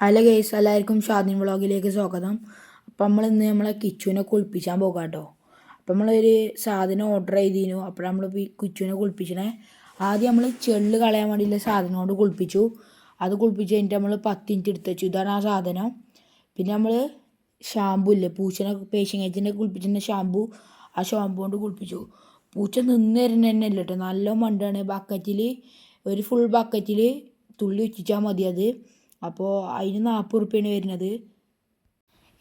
Hello guys എല്ലാവർക്കും ഷാദിൻ വ്ളോഗിലേക്ക് സ്വാഗതം. അപ്പം നമ്മൾ ഇന്ന് നമ്മളെ കിച്ചുവിനെ കുളിപ്പിച്ചാൻ പോകാം കേട്ടോ അപ്പം നമ്മളൊരു സാധനം ഓർഡർ ചെയ്തിരുന്നു അപ്പോൾ നമ്മൾ കിച്ചുവിനെ കുളിപ്പിച്ചണേ. ആദ്യം നമ്മൾ ചെള്ള് കളയാൻ വേണ്ടിയുള്ള സാധനം കൊണ്ട് കുളിപ്പിച്ചു. അത് കുളിപ്പിച്ച് കഴിഞ്ഞിട്ട് നമ്മൾ പത്ത് ഇഞ്ച് എടുത്ത് വെച്ചു. ഇതാണ് ആ സാധനം. പിന്നെ നമ്മൾ ഷാമ്പു ഇല്ലേ? പൂച്ചനെ പേഷ്യങ്ങേച്ചിനെ കുളിപ്പിച്ചിരുന്ന ഷാമ്പു ആ ഷാമ്പു കൊണ്ട് കുളിപ്പിച്ചു. പൂച്ച നിന്ന് തരുന്ന തന്നെ അല്ല കേട്ടോ നല്ല മണ്ടാണ്. ബക്കറ്റിൽ ഒരു ഫുൾ ബക്കറ്റിൽ തുള്ളി വെച്ചാൽ മതി അത്. അപ്പോൾ അതിന് നാൽപ്പത് ഉറുപ്പ്യാണ് വരുന്നത്.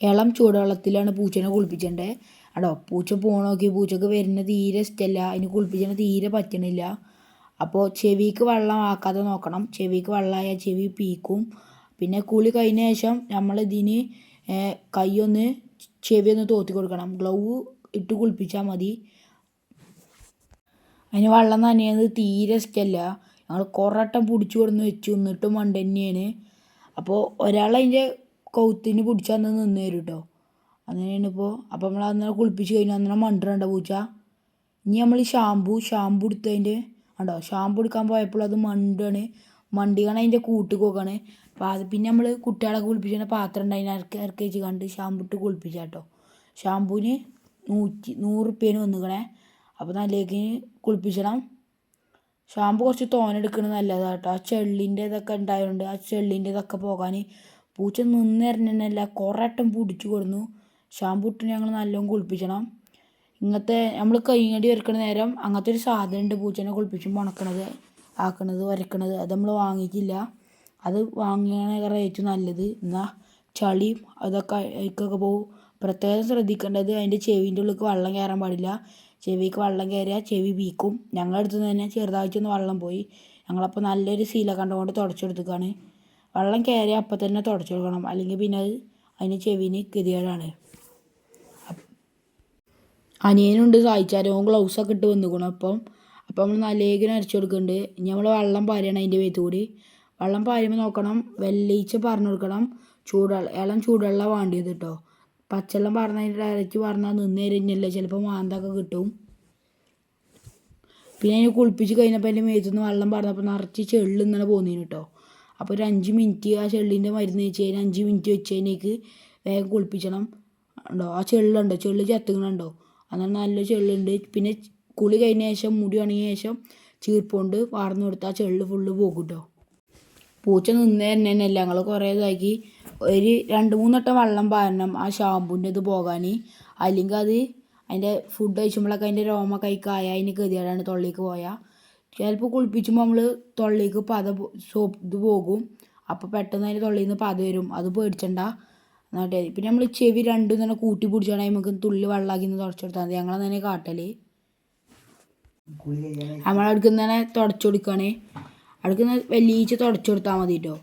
ഇളം ചൂടുവെള്ളത്തിലാണ് പൂച്ചനെ കുളിപ്പിച്ചേണ്ടത് അടോ പൂച്ച പോണോക്കി പൂച്ചക്ക് വരുന്ന തീരെ ഇഷ്ടമല്ല അതിന് കുളിപ്പിച്ചാൽ തീരെ പറ്റണില്ല. അപ്പോൾ ചെവിക്ക് വെള്ളം ആക്കാതെ നോക്കണം. ചെവിക്ക് വെള്ളമായാൽ ചെവി പീക്കും. പിന്നെ കുളി കഴിഞ്ഞ ശേഷം നമ്മൾ ഇതിന് കൈയൊന്ന് ചെവി ഒന്ന് തോത്തി കൊടുക്കണം. ഗ്ലൗ ഇട്ട് കുളിപ്പിച്ചാൽ മതി. അതിന് വെള്ളം നനയുന്നത് തീരെ ഇഷ്ടമല്ല ഞങ്ങൾ കുറേ വട്ടം പിടിച്ചു കൊടുന്ന് വെച്ചു. എന്നിട്ടും മണ്ട തന്നെയാണ് അപ്പോൾ ഒരാൾ അതിന്റെ കൗത്തിന് പിടിച്ച് അന്ന് നിന്ന് തരും കേട്ടോ അങ്ങനെയാണ് ഇപ്പോൾ അപ്പോൾ നമ്മൾ അന്നേരം കുളിപ്പിച്ച് കഴിഞ്ഞാൽ അന്നേരം മണ്ടണ്ട പൂച്ച? ഇനി നമ്മൾ ഷാമ്പു ഷാമ്പു എടുത്തതിന്റെ ഉണ്ടോ ഷാമ്പു എടുക്കാൻ പോയപ്പോൾ അത് മണ്ടാണ്. മണ്ടിയാണ് അതിന്റെ കൂട്ട് പോകാണ് അപ്പോൾ അത് പിന്നെ നമ്മൾ കുട്ടികളെ കുളിപ്പിച്ച പാത്രം ഉണ്ടായിരുന്നു ഇറക്കി ഇറക്കി വെച്ച് കണ്ട് ഷാമ്പു ഇട്ട് കുളിപ്പിച്ച കേട്ടോ ഷാംപൂവിന് നൂറ്റി നൂറ് റുപ്യേന് വന്നിക്കണേ. അപ്പോൾ നല്ലേക്ക് കുളിപ്പിച്ചണം. ഷാമ്പു കുറച്ച് തോനെടുക്കുന്നത് നല്ലതാണ് കേട്ടോ ആ ചെള്ളിന്റെ ഇതൊക്കെ ഉണ്ടായതുകൊണ്ട് ആ ചെള്ളിന്റെ ഇതൊക്കെ പോകാൻ പൂച്ച നിന്ന് തരണല്ല കുറേ വട്ടം പിടിച്ചു കൊടുന്നു. ഷാമ്പു ഇട്ട് ഞങ്ങൾ നല്ലോണം കുളിപ്പിക്കണം ഇങ്ങനത്തെ നമ്മൾ കൈങ്ങടി വരക്കണ നേരം അങ്ങനത്തെ ഒരു സാധനം ഉണ്ട് പൂച്ചനെ കുളിപ്പിച്ചുമ്പോൾ ഉണക്കണത് ആക്കണത് വരക്കണത്. അത് നമ്മൾ വാങ്ങിക്കില്ല. അത് വാങ്ങിയാണ് റേറ്റ് നല്ലത്. എന്നാൽ ചളിയും അതൊക്കെ അതിക്കൊക്കെ പോകും പ്രത്യേകം ശ്രദ്ധിക്കേണ്ടത് അതിന്റെ ചെവിന്റെ ഉള്ളിലേക്ക് വെള്ളം കയറാൻ പാടില്ല. ചെവിക്ക് വെള്ളം കയറിയാൽ ചെവി വീക്കും. ഞങ്ങളുടെ അടുത്ത് നിന്ന് തന്നെ ചെറുതായിട്ടൊന്ന് വെള്ളം പോയി. ഞങ്ങളപ്പോൾ നല്ലൊരു ശീല കണ്ടുകൊണ്ട് തുടച്ചെടുത്തേക്കാണ്. വെള്ളം കയറിയാൽ അപ്പം തന്നെ തുടച്ചു കൊടുക്കണം അല്ലെങ്കിൽ പിന്നെ അത് അതിന് ചെവിന് ഗതികേടാണ്. അനിയനുണ്ട് സഹായിച്ചാലും ഗ്ലൗസൊക്കെ ഇട്ട് വന്നിക്കണം അപ്പം. അപ്പം നമ്മൾ നല്ലേക്കിന് അരച്ചു കൊടുക്കുന്നുണ്ട് ഇനി നമ്മൾ വെള്ളം പാരണം അതിന്റെ വേത്ത് കൂടി വെള്ളം പാരുമ്പോൾ നോക്കണം വെല്ലയിച്ച് പറഞ്ഞു കൊടുക്കണം ചൂടുവെള്ളം ഇളം ചൂടുവെള്ളം വേണ്ടിയത് കേട്ടോ പച്ചവെള്ളം പറഞ്ഞതിന്റെ ഡയറക്റ്റ് പറഞ്ഞാൽ നിന്ന് കഴിഞ്ഞല്ലേ ചിലപ്പോൾ മാന്തൊക്കെ കിട്ടും. പിന്നെ അതിനെ കുളിപ്പിച്ച് കഴിഞ്ഞപ്പോൾ എന്റെ മേത്തുനിന്ന് വെള്ളം പറഞ്ഞപ്പോൾ നിറച്ച് ചെള്ളി ഇങ്ങനെ പോന്നീന് കേട്ടോ അപ്പോൾ ഒരു അഞ്ച് മിനിറ്റ് ആ ചെള്ളിന്റെ മരുന്ന് വെച്ച് കഴിഞ്ഞാൽ അഞ്ച് മിനിറ്റ് വെച്ച് കഴിഞ്ഞേക്ക് വേഗം കുളിപ്പിക്കണം ഉണ്ടോ ആ ചെള്ളുണ്ടോ? ചെള്ളി ചത്തുകണുണ്ടോ അങ്ങനെ നല്ല ചെള്ളുണ്ട്. പിന്നെ കുളി കഴിഞ്ഞ ശേഷം മുടി ഉണങ്ങിയ ശേഷം ചീർപ്പുകൊണ്ട് വാർന്നു കൊടുത്താൽ ആ ചെള്ളി ഫുള്ള് പോകും കേട്ടോ പൂച്ച നിന്ന് തന്നെയല്ല ഞങ്ങൾ കുറേ ഇതാക്കി ഒരു രണ്ട് മൂന്ന് വട്ടം വെള്ളം പാരണം ആ ഷാമ്പൂന്റെ ഇത് പോകാൻ അല്ലെങ്കിൽ അത് അതിന്റെ ഫുഡ് കഴിച്ചുമ്പോഴൊക്കെ അതിന്റെ രോമ കൈക്കായ അതിന് ഗതികേടാണ് തൊള്ളിക്ക് പോയാൽ ചിലപ്പോൾ കുളിപ്പിച്ചുമ്പോൾ നമ്മൾ തൊള്ളിക്ക് പത സോപ്പ് ഇത് പോകും. അപ്പോൾ പെട്ടെന്ന് അതിന്റെ തൊള്ളിയിൽ നിന്ന് പത വരും. അത് പേടിച്ചണ്ട. എന്നിട്ട് പിന്നെ നമ്മൾ ചെവി രണ്ടും തന്നെ കൂട്ടി പിടിച്ചാണ് നമുക്ക് തുള്ളി വെള്ളമാക്കി നിന്ന് തുടച്ചെടുത്താൽ മതി. ഞങ്ങളെ തന്നെ കാട്ടൽ നമ്മളടുക്കുന്ന തന്നെ തുടച്ചു കൊടുക്കുകയാണ് അടുക്കുന്ന വലിയ തുടച്ചു കൊടുത്താൽ മതി കേട്ടോ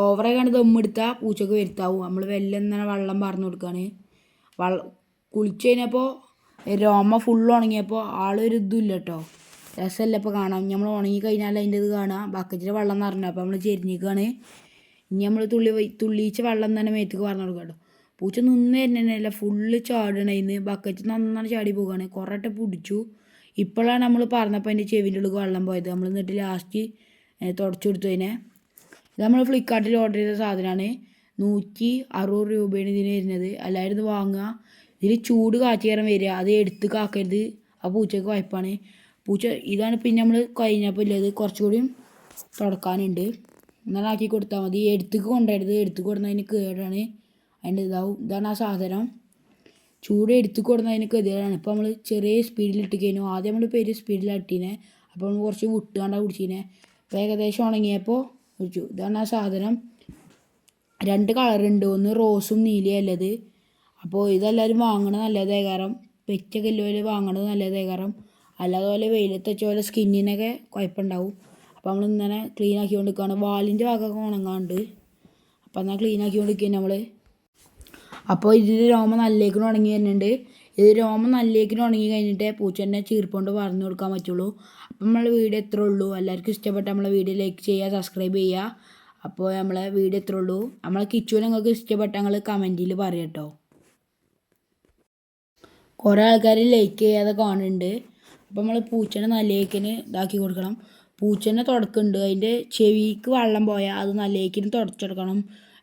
ഓവറായി കണ്ട് ദമ്മെടുത്താൽ പൂച്ചക്ക് വരുത്താവും. നമ്മൾ വെല്ലം തന്നെ വെള്ളം പറഞ്ഞു കൊടുക്കുകയാണ് വെള്ളം കുളിച്ച് കഴിഞ്ഞപ്പോൾ രോമ ഫുൾ ഉണങ്ങിയപ്പോൾ ആളൊരു ഇതുമില്ല കേട്ടോ രസമല്ല ഇപ്പോൾ കാണാം നമ്മൾ ഉണങ്ങി കഴിഞ്ഞാൽ അതിന്റെ ഇത് കാണാം ബക്കറ്റിൽ വെള്ളം നിറഞ്ഞു. അപ്പോൾ നമ്മൾ ചെരിഞ്ഞിക്കുകയാണ് ഇനി നമ്മൾ തുള്ളി തുള്ളിച്ച് വെള്ളം തന്നെ മേത്തേക്ക് പറഞ്ഞു കൊടുക്കുക കേട്ടോ പൂച്ച നിന്ന് തന്നെയല്ല ഫുള്ള് ചാടണേന്ന് ബക്കറ്റ് നന്നായി ചാടി പോകുകയാണ് കുറേട്ട് പിടിച്ചു. ഇപ്പോഴാണ് നമ്മൾ പറഞ്ഞപ്പോൾ അതിന്റെ ചെവിന്റെ ഉള്ളിൽ വെള്ളം പോയത്. നമ്മൾ എന്നിട്ട് ലാസ്റ്റ് തുടച്ചു കൊടുത്തു അതിനെ. ഇത് നമ്മൾ ഫ്ലിപ്പ്കാർട്ടിൽ ഓർഡർ ചെയ്ത സാധനമാണ് നൂറ്റി അറുപത് രൂപയാണ് ഇതിന് വരുന്നത്. അല്ലായിരുന്നു വാങ്ങുക. ഇതിൽ ചൂട് കാറ്റുകയറാൻ വരിക. അത് എടുത്ത് കാക്കരുത്. ആ പൂച്ചക്ക് വായ്പാണ് പൂച്ച ഇതാണ് പിന്നെ നമ്മൾ കഴിഞ്ഞപ്പോൾ ഇല്ലത് കുറച്ചുകൂടി തുടക്കാനുണ്ട്. എന്നാലും ആക്കി കൊടുത്താൽ മതി. എടുത്തേക്ക് കൊണ്ടുവരരുത്. എടുത്ത് കൊടുക്കുന്നതിന് കേടാണ്. അതിന്റെ ഇതാവും. ഇതാണ് ആ സാധനം. ചൂട് എടുത്ത് കൊടുക്കുന്നതിന് കെതിരാണ് ഇപ്പോൾ നമ്മൾ ചെറിയ സ്പീഡിൽ ഇട്ട് കഴിഞ്ഞു ആദ്യം നമ്മൾ പെரிய സ്പീഡിലാണ് ഇട്ടീനെ. അപ്പോൾ നമ്മൾ കുറച്ച് വിട്ടുകൊണ്ടാണ് പിടിച്ചീനെ അപ്പോൾ ഏകദേശം ഉണങ്ങിയപ്പോൾ ഒഴിച്ചു ഇതാണ് ആ സാധനം രണ്ട് കളറുണ്ട് ഒന്ന് റോസും നീലയല്ലത് അപ്പോൾ ഇതെല്ലാവരും വാങ്ങണത് നല്ലതേ കാരണം പെറ്റൊക്കെ ഇല്ലോൽ വാങ്ങണത് നല്ലതേ കാരണം അല്ലാതെ പോലെ വെയിലത്ത് വെച്ച പോലെ സ്കിന്നിനൊക്കെ കുഴപ്പമുണ്ടാവും അപ്പോൾ നമ്മൾ ഇങ്ങനെ ക്ലീൻ ആക്കിക്കൊണ്ട് നിൽക്കുകയാണ് വാലിന്റെ ഭാഗമൊക്കെ ഉണങ്ങാണ്ട്. അപ്പോൾ എന്നാൽ ക്ലീൻ ആക്കിക്കൊണ്ട് നിൽക്കുക നമ്മൾ അപ്പോൾ ഇതിൽ രോമ നല്ലേക്കിന് ഉണങ്ങി വരുന്നുണ്ട്. ഇത് രോമം നല്ലേക്കിന് ഉണങ്ങി കഴിഞ്ഞിട്ട് പൂച്ചേന്റെ ചീർപ്പുകൊണ്ട് പറഞ്ഞു കൊടുക്കാൻ പറ്റുള്ളൂ. അപ്പം നമ്മളെ വീഡിയോ എത്ര ഉള്ളൂ. എല്ലാവർക്കും ഇഷ്ടപ്പെട്ട നമ്മളെ വീഡിയോ ലൈക്ക് ചെയ്യുക സബ്സ്ക്രൈബ് ചെയ്യുക. അപ്പോൾ നമ്മളെ വീഡിയോ എത്ര ഉള്ളൂ. നമ്മളെ കിച്ചുവിനെ നിങ്ങൾക്ക് ഇഷ്ടപ്പെട്ട നിങ്ങൾ കമന്റിൽ പറയട്ടോ കുറേ ആൾക്കാർ ലൈക്ക് ചെയ്യാതെ കാണുന്നുണ്ട്. അപ്പോൾ നമ്മൾ പൂച്ചേനെ നല്ലേക്കിന് ഇതാക്കി കൊടുക്കണം. പൂച്ചേനെ തുടക്കുന്നുണ്ട് അതിന്റെ ചെവിക്ക് വെള്ളം പോയാൽ അത് നല്ലേക്കിന് തുടച്ചെടുക്കണം.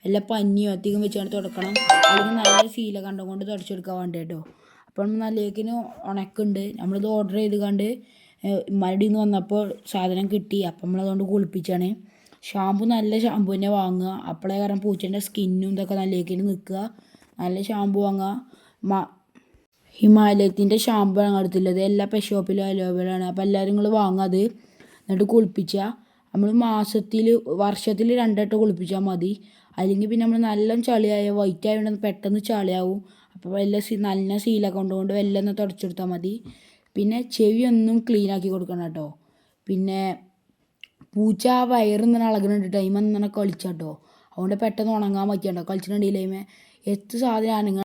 എല്ലാ പഞ്ഞിയും അധികം വെച്ചാണ് തുടക്കണം. അല്ലെങ്കിൽ നല്ല ശീല കണ്ടുകൊണ്ട് തുടച്ചെടുക്കാൻ വേണ്ടി കേട്ടോ അപ്പം നല്ലേക്കിന് ഉണക്കുണ്ട് നമ്മളിത് ഓർഡർ ചെയ്ത് കണ്ട് മരടിയിൽ നിന്ന് വന്നപ്പോൾ സാധനം കിട്ടി. അപ്പം നമ്മളതുകൊണ്ട് കുളിപ്പിച്ചാണ്. ഷാമ്പു നല്ല ഷാമ്പു തന്നെ വാങ്ങുക. അപ്പോഴേ കാരണം പൂച്ചേന്റെ സ്കിന്നും ഇതൊക്കെ നല്ലേക്കിന് നിൽക്കുക. നല്ല ഷാമ്പു വാങ്ങുക. മ ഹിമാലയത്തിന്റെ ഷാമ്പു ആണ് അടുത്തുള്ളത്. എല്ലാ പെറ്റ് ഷോപ്പിലും ആണ്. അപ്പോൾ എല്ലാവരും നിങ്ങൾ വാങ്ങുക അത്. എന്നിട്ട് കുളിപ്പിച്ച. നമ്മൾ മാസത്തിൽ വർഷത്തിൽ രണ്ടായിട്ട് കുളിപ്പിച്ചാൽ മതി. അല്ലെങ്കിൽ പിന്നെ നമ്മൾ നല്ല ചളിയായ വൈറ്റ് ആയതുകൊണ്ട് പെട്ടെന്ന് ചളിയാവും. അപ്പോൾ വല്ല സീ നല്ല സീലൊക്കെ കൊണ്ടുകൊണ്ട് എല്ലാം ഒന്ന് തുടച്ചെടുത്താൽ മതി. പിന്നെ ചെവിയൊന്നും ക്ലീൻ ആക്കി കൊടുക്കണം കേട്ടോ. പിന്നെ പൂച്ച ആ വയറിങ്ങനെ ഇളകുന്നുണ്ട് ടൈം ഇങ്ങനെ കളിച്ചാട്ടോ അതുകൊണ്ട് പെട്ടെന്ന് ഉണങ്ങാൻ പറ്റിയാട്ടോ കളിച്ചിട്ടുണ്ടെങ്കിൽ എത്ര സാധനം